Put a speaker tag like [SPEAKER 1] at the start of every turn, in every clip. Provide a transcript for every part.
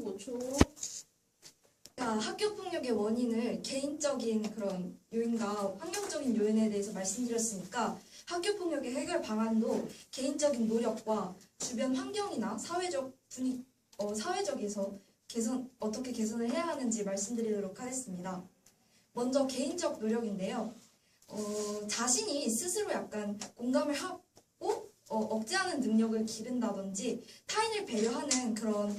[SPEAKER 1] 35초.
[SPEAKER 2] 자, 학교 폭력의 원인을 개인적인 그런 요인과 환경적인 요인에 대해서 말씀드렸으니까 학교 폭력의 해결 방안도 개인적인 노력과 주변 환경이나 사회적 분위 어, 사회적에서 개선 어떻게 개선을 해야 하는지 말씀드리도록 하겠습니다. 먼저 개인적 노력인데요. 어, 자신이 스스로 약간 공감을 하고 어, 억제하는 능력을 기른다든지 타인을 배려하는 그런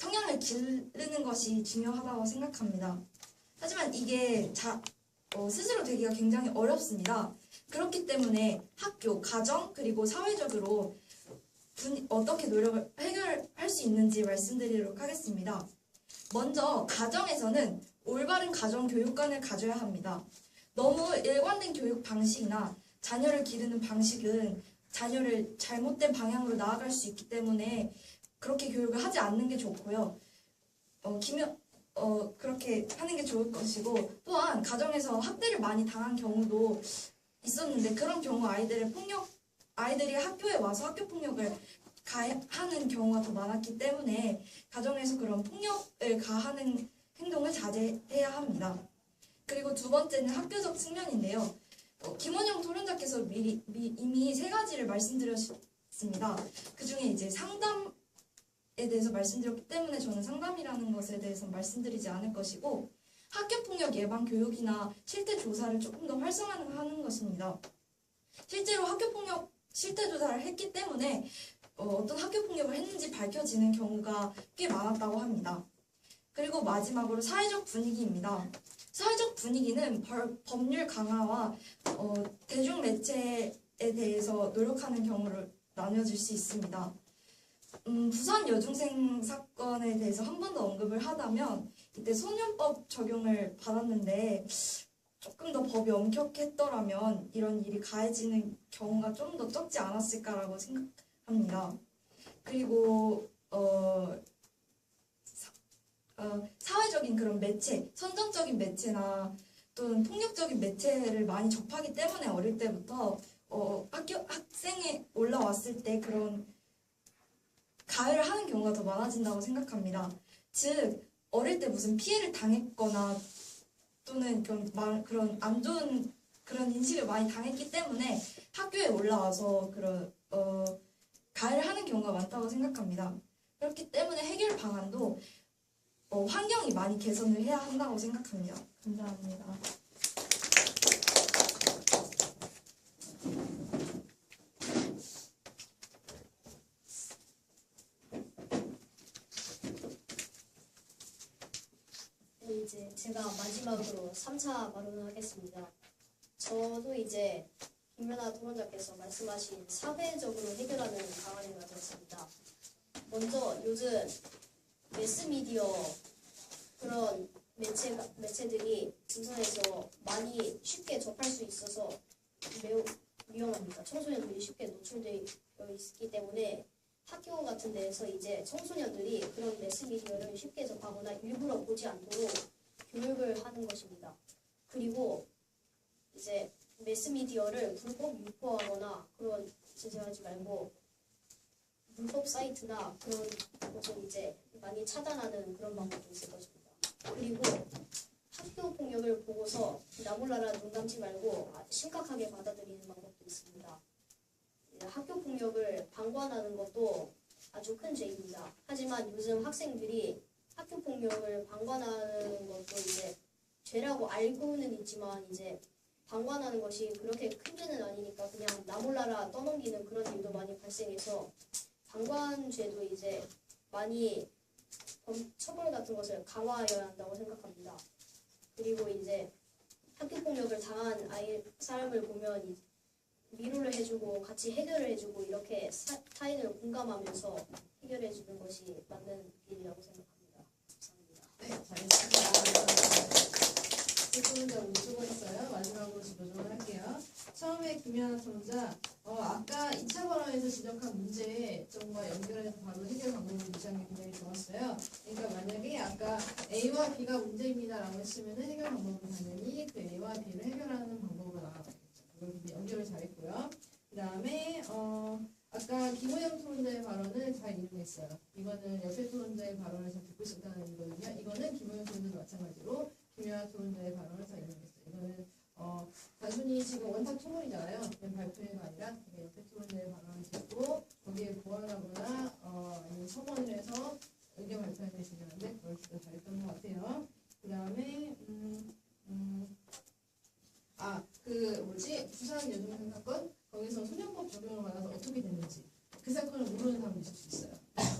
[SPEAKER 2] 성향을 기르는 것이 중요하다고 생각합니다. 하지만 이게 자, 어, 스스로 되기가 굉장히 어렵습니다. 그렇기 때문에 학교, 가정, 그리고 사회적으로 분- 어떻게 노력을 해결할 수 있는지 말씀드리도록 하겠습니다. 먼저 가정에서는 올바른 가정 교육관을 가져야 합니다. 너무 일관된 교육 방식이나 자녀를 기르는 방식은 자녀를 잘못된 방향으로 나아갈 수 있기 때문에 그렇게 교육을 하지 않는 게 좋고요. 어, 기면, 어, 그렇게 하는 게 좋을 것이고, 또한 가정에서 학대를 많이 당한 경우도 있었는데, 그런 경우 아이들의 폭력, 아이들이 학교에 와서 학교 폭력을 가하는 경우가 더 많았기 때문에, 가정에서 그런 폭력을 가하는 행동을 자제해야 합니다. 그리고 두 번째는 학교적 측면인데요. 어, 김원영 토론자께서 미리, 미- 이미 세 가지를 말씀드렸습니다. 그 중에 이제 상담, 에 대해서 말씀드렸기 때문에 저는 상담이라는 것에 대해서 말씀드리지 않을 것이고 학교폭력 예방 교육이나 실태 조사를 조금 더 활성화하는 것입니다. 실제로 학교폭력 실태 조사를 했기 때문에 어, 떤 학교폭력을 했는지 밝혀지는 경우가 꽤 많았다고 합니다. 그리고 마지막으로 사회적 분위기입니다. 사회적 분위기는 벌- 법률 강화와 어, 대중 매체에 대해서 노력하는 경우를 나뉘어질 수 있습니다. 음, 부산 여중생 사건에 대해서 한 번 더 언급을 하다면 이때 소년법 적용을 받았는데 조금 더 법이 엄격했더라면 이런 일이 가해지는 경우가 좀 더 적지 않았을까라고 생각합니다. 그리고 어, 사, 어, 사회적인 그런 매체, 선정적인 매체나 또는 폭력적인 매체를 많이 접하기 때문에 어릴 때부터 어, 학교 학생에 올라왔을 때 그런 가해를 하는 경우가 더 많아진다고 생각합니다. 즉 어릴 때 무슨 피해를 당했거나 또는 그런 말, 그런 안 좋은 그런 인식을 많이 당했기 때문에 학교에 올라와서 그런 어, 가해를 하는 경우가 많다고 생각합니다. 그렇기 때문에 해결 방안도 어, 환경이 많이 개선을 해야 한다고 생각합니다. 감사합니다.
[SPEAKER 3] 네, 이제 제가 마지막으로 3차 발언을 하겠습니다. 저도 이제 김연아 토론자께서 말씀하신 사회적으로 해결하는 방안을 가졌습니다. 먼저 요즘 매스미디어 그런 매체, 매체들이 인터넷에서 많이 쉽게 접할 수 있어서 매우 위험합니다. 청소년들이 쉽게 노출되어 있기 때문에 학교 같은 데에서 이제 청소년들이 그런 매스미디어를 쉽게 접하거나 일부러 보지 않도록 교육을 하는 것입니다. 그리고 이제 매스미디어를 불법 유포하거나 그런 제재하지 말고 불법 사이트나 그런 것을 이제 많이 차단하는 그런 방법도 있을 것입니다. 그리고 학교 폭력을 보고서 나몰라라 눈 감지 말고 심각하게 받아들이는 방법도 있습니다. 예, 학교 폭력을 방관하는 것도 아주 큰 죄입니다. 하지만 요즘 학생들이 학교 폭력을 방관하는 것도 이제 죄라고 알고는 있지만 이제 방관하는 것이 그렇게 큰 죄는 아니니까 그냥 나 몰라라 떠넘기는 그런 일도 많이 발생해서 방관죄도 이제 많이 범- 처벌 같은 것을 강화해야 한다고 생각합니다. 그리고 이제 학교 폭력을 당한 아이 사람을 보면 이- 위로를 해주고 같이 해결을 해주고 이렇게 사- 타인을 공감하면서 해결해주는 것이 맞는 길이라고 생각합니다.
[SPEAKER 1] 처음에 김연아 토론자, 어, 아까 2차 발언에서 지적한 문제점과 연결해서 바로 해결 방법을 게 굉장히 좋았어요. 그러니까 만약에 아까 A와 B가 문제입니다라고 했으면 해결 방법은 당연히 그 A와 B를 해결하는 방법으로 근데 연결을 잘했고요. 그 다음에 어, 아까 김호영 토론자의 발언을 잘 있어요. 이거는 옆에 토론자의 발언을 잘 듣고 싶다는 의미거든요. 이거는 김호영 토론자도 마찬가지로 김연아 토론자의 발언을 다 인용했어요. 이거는 어, 단순히 지금 원탁 토론이잖아요. 그냥 발표회가 아니라 그냥 옆에 토론자의 발언을 듣고 거기에 보완하거나 어, 아니면 첨언을 해서 의견 발표하는 게 중요한데 그걸 진짜 잘했던 것 같아요. 그 다음에 음, 음, 아, 그 뭐지 부산 여중생 사건 거기서 소년법 적용을 받아서 어떻게 됐는지 그 사건을 모르는 사람도 있을 수 있어요.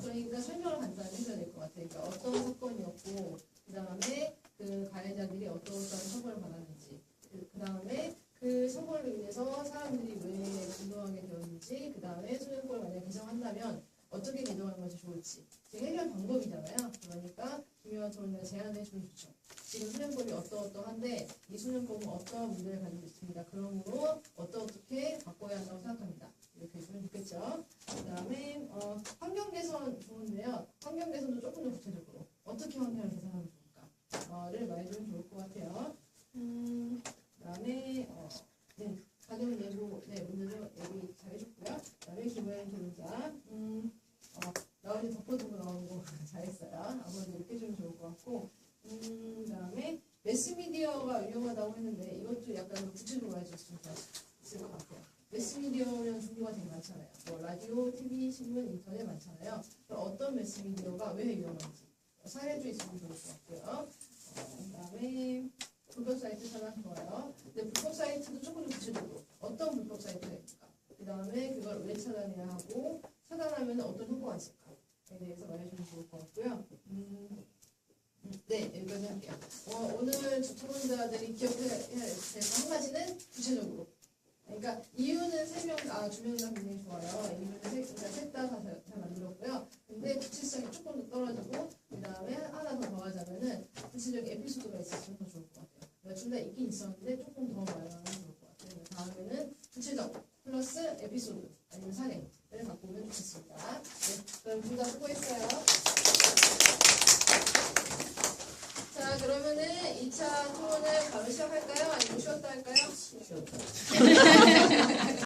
[SPEAKER 1] 그러니까 설명을 간단히 해줘야 될 것 같아요. 그러니까 어떤 사건이었고 그 다음에 그 가해자들이 어떤 처벌을 받았는지 그 다음에 그 처벌로 인해서 사람들이 왜 분노하게 되었는지 그 다음에 소년법을 만약 개정한다면 어떻게 개정하는 것이 좋을지 지금 해결 방법이잖아요. 그러니까 김영환 토론자 제안해 주면 좋죠. 지금 소년법이 어떠어떠한데 이 소년법은 어떠한 문제를 가지고 있습니다. 그러므로 어떠어떻게 바꿔야 한다고 생각합니다. 이렇게 해주면 좋겠죠. 그 다음에 어, 환경 개선 좋은데요. 환경 개선도 조금 더 구체적으로 어떻게 환경을 개선하면 좋을까?를 말해주면 좋을 것 같아요. 음, 그 다음에 어, 네, 가정 예고 네 문제도 얘기 잘 해줬고요. 그 다음에 김호연 교사 음, 어, 나머지 덮어두고 나오는 거 잘했어요. 아무래도 이렇게 해주면 좋을 것 같고 음, 그 다음에 매스미디어가 유용하다고 했는데 이것도 약간 더 구체적으로 알려줬으면 좋을 것 같아요. 매스미디어는 종류가 되게 많잖아요. 뭐 라디오, TV, 신문, 인터넷 많잖아요. 어떤 매스미디어가 왜 유용한지 사례도 있으면 좋을 것 같고요. 어, 그 다음에 불법 사이트 차단 좋아요. 근데 불법 사이트도 조금 더 구체적으로 어떤 불법 사이트가 있을까? 그 다음에 그걸 왜 차단해야 하고 차단하면 어떤 효과가 있을까에 대해서 말해주면 좋을 것 같고요. 음, 음, 네, 여기까지 할게요. 어, 오늘 주토론자들이 기억해야 될한 가지는 구체적으로. 그러니까 이유는 세명 아, 주명장 굉장히 좋아요. 이유는 세, 그러니까 셋다잘 만들었고요. 근데 구체성이 조금 더 떨어지고, 그 다음에 하나 더 더하자면은 구체적인 에피소드가 있었으면 더 좋을 것 같아요. 그러니까 둘 다 있긴 있었는데 조금 더 말하면 좋을 것 같아요. 다음에는 구체적 플러스 아니면 사례를 갖고 오면 좋겠습니다. 네, 그럼 둘 다 수고했어요. 자, 그러면은 2차 토론을 바로 시작할까요? 아니면 쉬었다 할까요?
[SPEAKER 4] 쉬었다.